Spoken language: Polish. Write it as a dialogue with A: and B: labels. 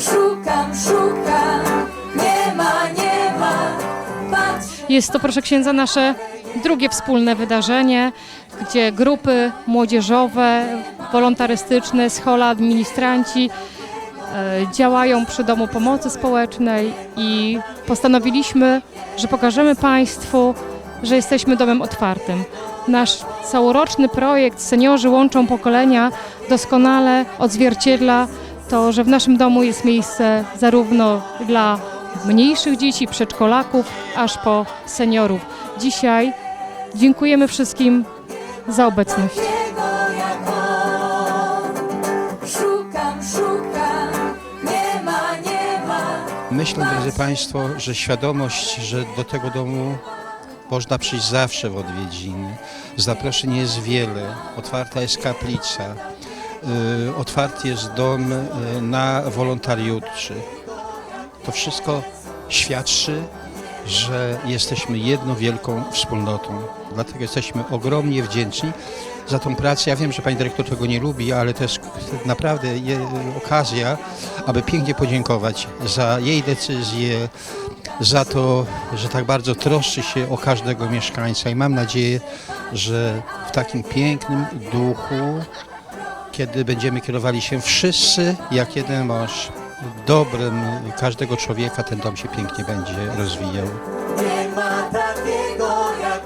A: Szukam, szukam, nie ma, nie ma. Patrzę.
B: Jest to, proszę księdza, nasze drugie wspólne wydarzenie, gdzie grupy młodzieżowe, wolontarystyczne, schola, administranci e, działają przy Domu Pomocy Społecznej i postanowiliśmy, że pokażemy Państwu, że jesteśmy domem otwartym. Nasz całoroczny projekt Seniorzy łączą pokolenia doskonale odzwierciedla to, że w naszym domu jest miejsce zarówno dla mniejszych dzieci, przedszkolaków, aż po seniorów. Dzisiaj dziękujemy wszystkim za obecność.
A: Takiego jak on. Szukam, szukam, nie ma, nie ma.
C: Myślę, drodzy Państwo, że świadomość, że do tego domu można przyjść zawsze w odwiedziny. Zaproszeń jest wiele. Otwarta jest kaplica. Y, Otwarty jest dom y, na wolontariuszy. To wszystko świadczy, że jesteśmy jedną wielką wspólnotą. Dlatego jesteśmy ogromnie wdzięczni za tą pracę. Ja wiem, że pani dyrektor tego nie lubi, ale to jest naprawdę okazja, aby pięknie podziękować za jej decyzję, za to, że tak bardzo troszczy się o każdego mieszkańca i mam nadzieję, że w takim pięknym duchu, kiedy będziemy kierowali się wszyscy jak jeden mąż dobrym każdego człowieka, ten dom się pięknie będzie rozwijał.
A: Nie ma takiego jak